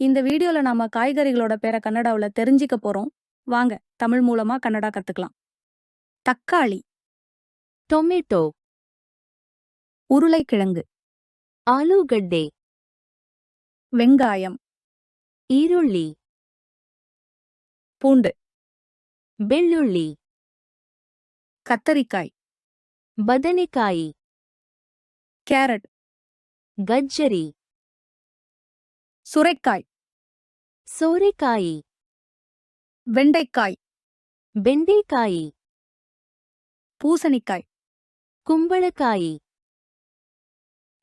இந்த வீடியோல நாம காய்கறிகளோட பேரை கன்னடாவுல தெரிஞ்சுக்க போறோம் வாங்க தமிழ் மூலமா கன்னடா கத்துக்கலாம் தக்காளி ಟೊಮೆಟೊ உருளைக்கிழங்கு ಆಲೂಗಡ್ಡೆ வெங்காயம் ಈರುಳ್ಳಿ பூண்டு ಬೆಳ್ಳುಳ್ಳಿ கத்தரிக்காய் ಬದನೆಕಾಯಿ கேரட் ಗಜ್ಜರಿ சுரைக்காய் ಸೋರೆಕಾಯಿ வெண்டைக்காய் ಬೆಂಡೆಕಾಯಿ பூசணிக்காய் ಕುಂಬಳಕಾಯಿ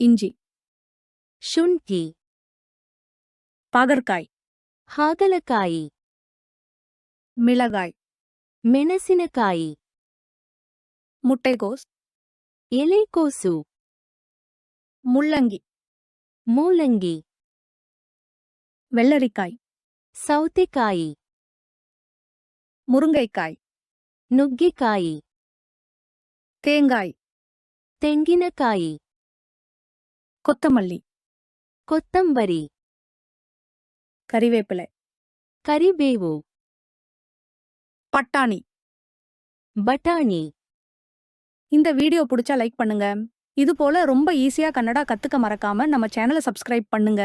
இஞ்சி ಶುಂಠಿ பாகற்காய் ಹಾಗಲಕಾಯಿ மிளகாய் ಮೆಣಸಿನಕಾಯಿ முட்டைகோஸ் ಎಲೆಕೋಸು முள்ளங்கி ಮೂಲಂಗಿ வெள்ளரிக்காய் ಸೌತೆಕಾಯಿ முருங்கைக்காய் ನುಗ್ಗೆಕಾಯಿ தேங்காய் ತೆಂಗಿನಕಾಯಿ கொத்தமல்லி ಕೊತ್ತಂಬರಿ கறிவேப்பிலை ಕರಿಬೇವು பட்டாணி ಬಟಾಣಿ இந்த வீடியோ பிடிச்சா லைக் பண்ணுங்க இது போல ரொம்ப ஈஸியா கன்னடா கத்துக்க மறக்காம நம்ம சேனலை சப்ஸ்கிரைப் பண்ணுங்க